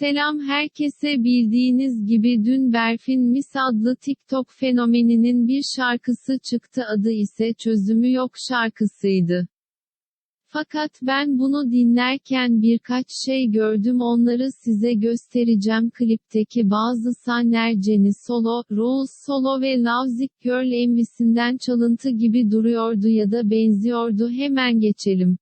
Selam herkese bildiğiniz gibi dün Berfin Mis adlı TikTok fenomeninin bir şarkısı çıktı adı ise Çözümü Yok şarkısıydı. Fakat ben bunu dinlerken birkaç şey gördüm onları size göstereceğim klipteki bazı sahneler Jenny Solo, Rose Solo ve Lavzik Girl MV'sinden çalıntı gibi duruyordu ya da benziyordu hemen geçelim.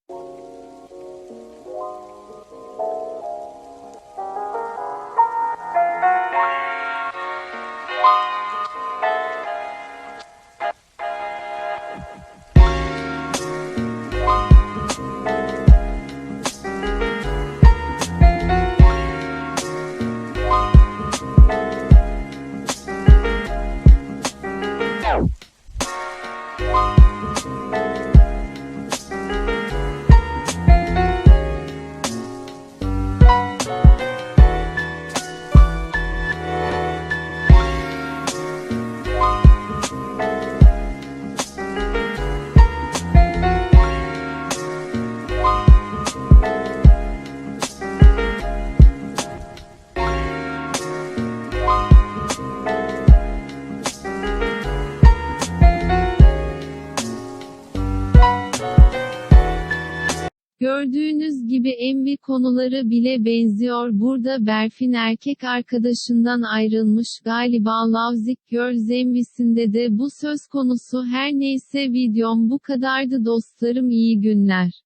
Gördüğünüz gibi MV konuları bile benziyor. Burada Berfin erkek arkadaşından ayrılmış. Galiba Lavzik Girls MV'sinde de bu söz konusu. Her neyse videom bu kadardı dostlarım. İyi günler.